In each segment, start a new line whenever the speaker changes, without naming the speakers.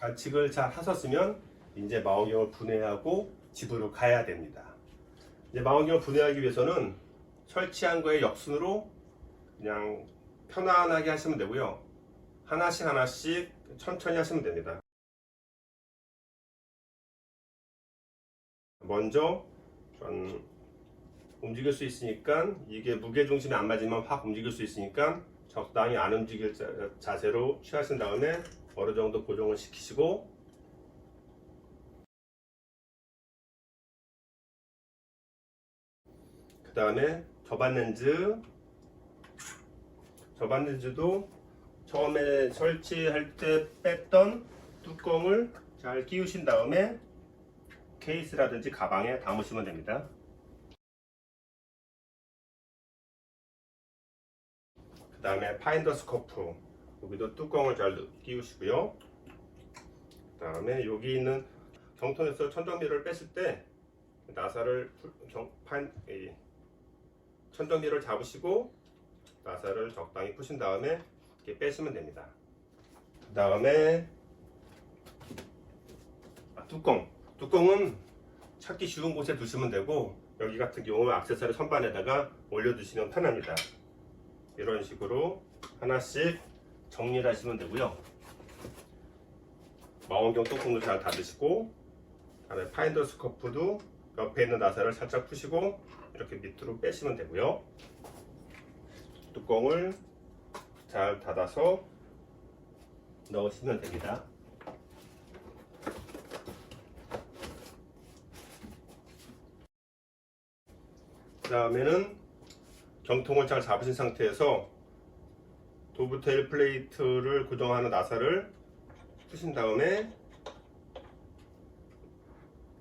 관측을 잘 하셨으면 이제 망원경을 분해하고 집으로 가야 됩니다. 이제 망원경을 분해하기 위해서는 설치한 거에 역순으로 그냥 편안하게 하시면 되고요. 하나씩 하나씩 천천히 하시면 됩니다. 먼저 좀 움직일 수 있으니까 이게 무게 중심이 안 맞으면 확 움직일 수 있으니까 적당히 안 움직일 자- 자세로 취하신 다음에 어느 정도 고정을 시키시고 그 다음에 저반 렌즈 저반 렌즈도 처음에 설치할 때 뺐던 뚜껑을 잘 끼우신 다음에 케이스라든지 가방에 담으시면 됩니다. 그 다음에 파인더 스코프 여기도 뚜껑을 잘 끼우시고요. 그 다음에 여기 있는 경통에서 천정미를 뺐을 때 나사를 풀- 경- 판, 이 천정미를 잡으시고 나사를 적당히 푸신 다음에 이렇게 빼시면 됩니다. 그 다음에 아, 뚜껑 뚜껑은 찾기 쉬운 곳에 두시면 되고 여기 같은 경우는 액세서리 선반에다가 올려두시면 편합니다. 이런 식으로 하나씩 정리를 하시면 되고요. 망원경 뚜껑도 잘 닫으시고 그다음에 파인더 스코프도 옆에 있는 나사를 살짝 푸시고 이렇게 밑으로 빼시면 되고요. 뚜껑을 잘 닫아서 넣으시면 됩니다. 그 다음에는 경통을 잘 잡으신 상태에서 도브테일 플레이트를 고정하는 나사를 푸신 다음에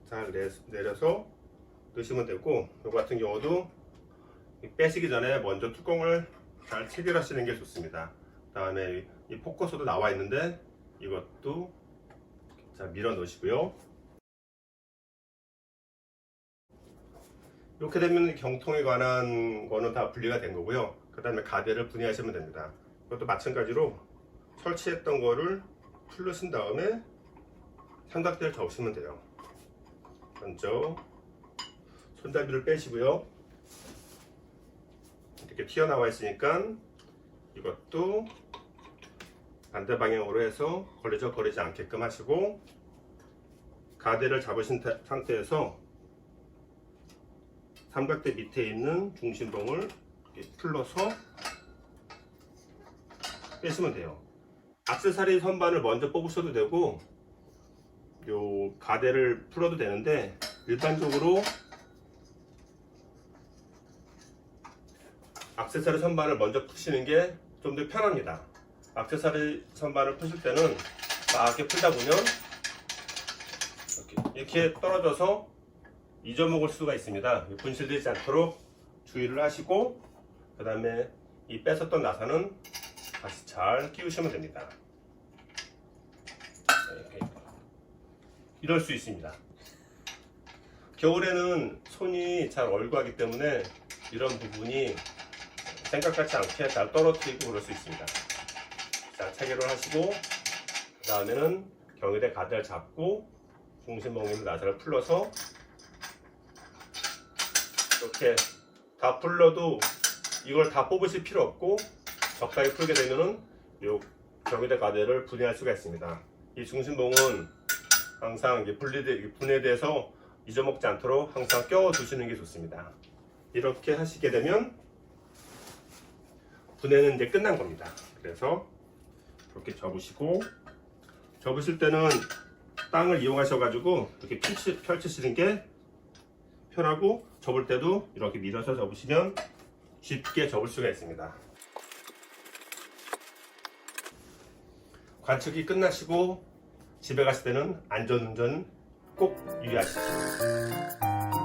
잘 내, 내려서 넣으시면 되고 이 같은 경우도 이 빼시기 전에 먼저 뚜껑을 잘 체결하시는 게 좋습니다. 그 다음에 이 포커스도 나와 있는데 이것도 자 밀어 넣으시고요. 이렇게 되면 경통에 관한 거는 다 분리가 된 거고요. 그 다음에 가대를 분해하시면 됩니다. 이것도 마찬가지로 설치했던 거를 풀르신 다음에 삼각대를 접으시면 돼요. 먼저 손잡이를 빼시고요. 이렇게 튀어나와 있으니까 이것도 반대 방향으로 해서 걸리적 거리지 않게끔 하시고 가대를 잡으신 타- 상태에서 삼각대 밑에 있는 중심봉을 풀러서 빼시면 돼요. 악세사리 선반을 먼저 뽑으셔도 되고 요 가대를 풀어도 되는데 일반적으로 악세사리 선반을 먼저 푸시는 게 좀 더 편합니다. 악세사리 선반을 푸실 때는 막 이렇게 풀다 보면 이렇게 떨어져서 잊어먹을 수가 있습니다. 분실되지 않도록 주의를 하시고 그 다음에 이 뺏었던 나사는 다시 잘 끼우시면 됩니다. 이렇게. 이럴 수 있습니다. 겨울에는 손이 잘 얼고하기 때문에 이런 부분이 생각같지 않게 잘 떨어뜨리고 그럴 수 있습니다. 자, 체결을 하시고 그 다음에는 경유대 가드를 잡고 중심봉 있는 나사를 풀러서 이렇게 다 풀러도 이걸 다 뽑으실 필요 없고 적당히 풀게 되면은 요 경유대 가드를 분해할 수가 있습니다. 이 중심봉은 항상 분리돼 분해돼서 잊어먹지 않도록 항상 껴 두시는 게 좋습니다. 이렇게 하시게 되면 분해는 이제 끝난 겁니다. 그래서 이렇게 접으시고 접으실 때는 땅을 이용하셔가지고 이렇게 펼치, 펼치시는 게 편하고 접을 때도 이렇게 밀어서 접으시면 쉽게 접을 수가 있습니다. 관측이 끝나시고 집에 가실 때는 안전운전 꼭 유의하십시오.